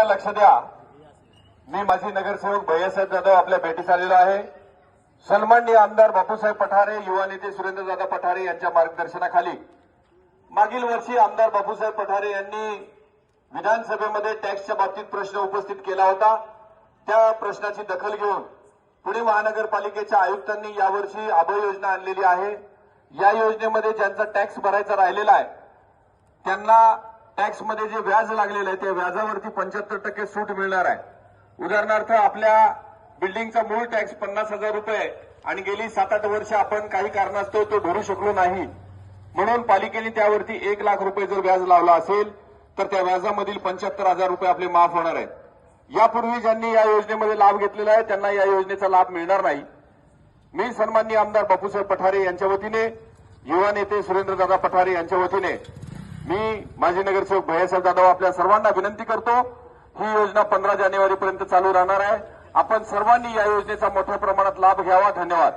कृपया लक्ष द्या. मी माझी नगरसेवक भैयासाहेब जाधव आपल्या भेटीस आलेलो आहे. सन्माननीय आमदार बापूसाहेब पठारे युवा नेते सुरेंद्रदादा पठारे यांच्या मार्गदर्शनाखाली. मागील वर्षी आमदार बापूसाहेब पठारे यांनी विधानसभेमध्ये टॅक्सच्या बाबतीत प्रश्न उपस्थित केला होता. त्या प्रश्नाची दखल घेऊन पुणे महानगरपालिकेच्या आयुक्तांनी यावर्षी अभय योजना आणलेली आहे. या योजनेमध्ये ज्यांचा टॅक्स भरायचा राहिलेला आहे त्यांना टॅक्समध्ये जे व्याज लागलेलं आहे त्या व्याजावरती पंच्याहत्तर टक्के सूट मिळणार आहे. उदाहरणार्थ आपल्या बिल्डिंगचा मूळ टॅक्स पन्नास हजार रुपये आणि गेली सात आठ वर्ष आपण काही कारणास्तव तो भरू शकलो नाही. म्हणून पालिकेने त्यावरती एक लाख रुपये जर व्याज लावला असेल तर त्या व्याजामधील पंच्याहत्तर हजार रुपये आपले माफ होणार आहेत. यापूर्वी ज्यांनी या योजनेमध्ये लाभ घेतलेला आहे त्यांना या योजनेचा लाभ मिळणार नाही. मी सन्माननीय आमदार बापूसाहेब पठारे यांच्या वतीने युवा नेते सुरेंद्रदादा पठारे यांच्या वतीने मी माजी नगरसेवक भैयासाहेब जाधव आपल्या सर्वांना विनंती करतो ही योजना पंधरा जानेवारीपर्यंत चालू राहणार आहे. आपण सर्वांनी या योजनेचा मोठ्या प्रमाणात लाभ घ्यावा. धन्यवाद.